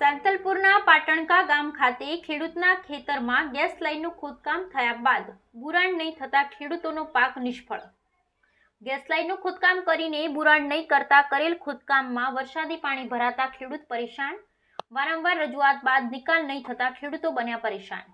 સાંતલપુરના પાટણકા ગામ ખાતે ખેડૂતના ખેતરમાં ગેસ લાઇનનું ખોદકામ થયા બાદ બુરાણ નહીં થતા ખેડૂતોનો પાક નિષ્ફળ. ગેસ લાઇનનું ખોદકામ કરીને બુરાણ નહીં કરતા કરેલ ખોદકામમાં વરસાદી પાણી ભરાતા ખેડૂત પરેશાન. વારંવાર રજૂઆત બાદ નિકાલ નહીં થતા ખેડૂતો બન્યા પરેશાન.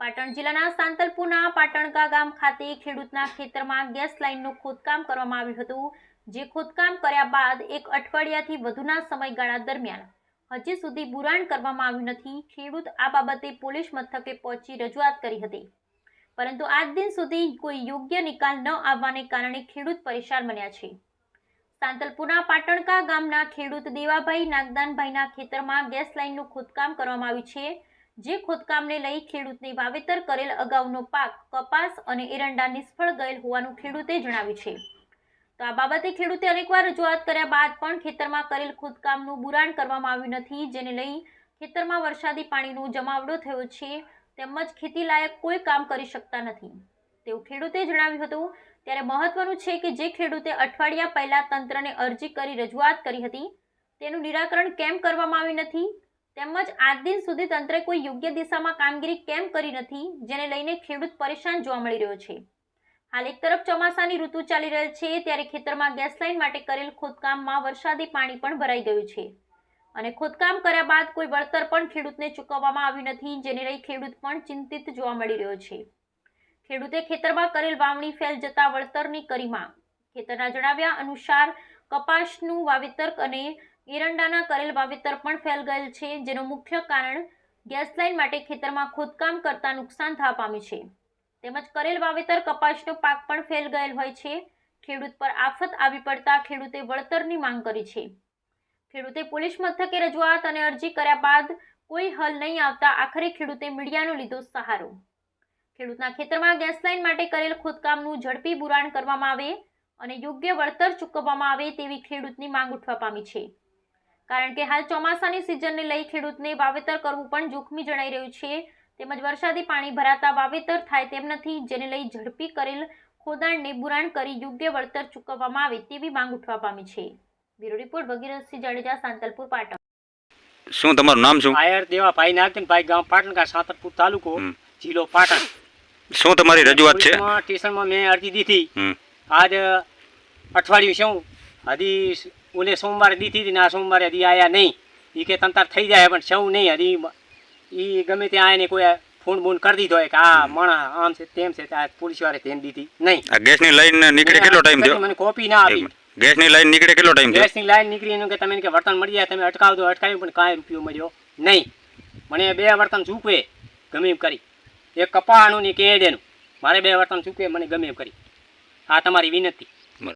પાટણ જિલ્લાના સાંતલપુરના પાટણકા ગામ ખાતે ખેડૂતના ખેતરમાં ગેસ લાઇનનું ખોદકામ કરવામાં આવ્યું હતું. જે ખોદકામ કર્યા બાદ એક અઠવાડિયાથી વધુના સમયગાળા દરમિયાન હજી સુધી બુરાણ કરવામાં આવ્યું નથી. ખેડૂત આ બાબતે પોલીસ મથકે પહોંચી રજૂઆત કરી હતી. પરંતુ આજ દિન સુધી કોઈ યોગ્ય નિકાલ ન આવવાને કારણે ખેડૂત પરેશાન બન્યા છે. સાંતલપુરના પાટણકા ગામના ખેડૂત દેવાભાઈ નાગદાનભાઈના ખેતરમાં ગેસ લાઇનનું ખોદકામ કરવામાં આવ્યું છે, જે ખોદકામને લઈ ખેડૂતને વાવેતર કરેલ અગાઉનો પાક કપાસ અને એરંડા નિષ્ફળ ગયેલ હોવાનું ખેડૂતે જણાવ્યું છે. તો આ બાબતે ખેડૂતે અનેકવાર રજૂઆત કર્યા બાદ પણ ખેતરમાં કરેલ ખોદકામનું બુરાણ કરવામાં આવ્યું નથી, જેને લઈ ખેતરમાં વરસાદી પાણીનો જમાવડો થયો છે, તેમજ ખેતી લાયક કોઈ કામ કરી શકતા નથી. તેવું ખેડૂતે જણાવ્યું હતું. ત્યારે મહત્વનું છે કે જે ખેડૂતે અઠવાડિયા પહેલા તંત્રને અરજી કરી રજૂઆત કરી હતી, તેનું નિરાકરણ કેમ કરવામાં આવ્યું નથી, તેમજ આજ દિન સુધી તંત્રે કોઈ યોગ્ય દિશામાં કામગીરી કેમ કરી નથી, જેને લઈને ખેડૂત પરેશાન જોવા મળી રહ્યો છે. હાલ એક તરફ ચોમાસાની ઋતુ ચાલી રહેલ છે, ત્યારે ખેતરમાં ગેસ લાઇન માટે કરેલ ખોદકામમાં વરસાદી પાણી પણ ભરાઈ ગયું છે. અને ખોદકામ કર્યા બાદ કોઈ વળતર પણ ખેડૂતને ચૂકવવામાં આવ્યું નથી, જેને લઈ ખેડૂત પણ ચિંતિત જોવા મળી રહ્યો છે. ખેડૂતે ખેતરમાં કરેલ વાવણી ફેલ જતા વળતરની કરી માંગ. ખેતરના જણાવ્યા અનુસાર, કપાસનું વાવેતર અને એરંડાના કરેલ વાવેતર પણ ફેલ ગયેલ છે, જેનું મુખ્ય કારણ ગેસ લાઇન માટે ખેતરમાં ખોદકામ કરતા નુકસાન થવા પામ્યું છે. તેમજ કરેલ વાવેતર કપાસનો પાક પણ ફેલ ગયેલ હોય છે. ખેડૂત પર આફત આવી પડતા ખેડૂતે વળતરની માંગ કરી છે. ખેડૂતે પોલીસ મથકે રજૂઆત અને અરજી કર્યા બાદ કોઈ હલ નહીં આવતા આખરે ખેડૂતે મીડિયાનો લીધો સહારો. ખેડૂતના ખેતરમાં ગેસ લાઇન માટે કરેલ ખોદકામનું ઝડપી બુરાણ કરવામાં આવે અને યોગ્ય વળતર ચૂકવવામાં આવે તેવી ખેડૂતની માંગ ઉઠવા પામી છે. કારણ કે હાલ ચોમાસાની સિઝનને લઈ ખેડૂતને વાવેતર કરવું પણ જોખમી જણાઈ રહ્યું છે. તેમજ વરસાદી પાણી ભરાતા વાવેતર થાય તેમ નથી જેને લઈ ઝડપી કરેલ ખોદાણને બુરાણ કરી યોગ્ય વળતર ચૂકવવામાં આવે તેવી માંગ ઉઠવા પામી છે. Bureau report Bhagirathsinh Jadeja Santalpur Patan. શું તમારું નામ શું? આયર દેવા ભાઈ નાગદનભાઈ ગામ પાટણકા સાતરપુર તાલુકો જિલ્લો પાટણ. શું તમારી રજૂઆત છે? સ્ટેશનમાં મેં અરજી દીધી. આજ અઠવાડિયું શું? હજી ઓલે સોમવારે દીધી હતી ને આ સોમવારે હજી આયા નહીં. એ કે તંતાર થઈ જાય પણ સૌ નહીં. હજી એ ગમે ત્યાં એને કોઈ ફોન બોન કરી દીધો કે આ માણા આમ છે તેમ છે આ પોલીસ વાળે ધ્યાન દીધી નહીં. આ ગેસની લાઈન નીકળે કેટલો ટાઈમ થયો? મને કોપી ના આપી. ગેસની લાઈન નીકળે કેટલો ટાઈમ થયો? ગેસની લાઈન નીકળી એનું કે તમે કે વર્તન મળી જાય તમે અટકાવ દો અટકાવ્યું પણ કાંઈ રૂપિયો મળ્યો નહીં. મને બે વર્તન ચૂકવે ગમે એમ કરી. એક કપાળનું ને કેડેનું મારે બે વર્તન ચૂકવે મને ગમે એમ કરી. આ તમારી વિનંતી.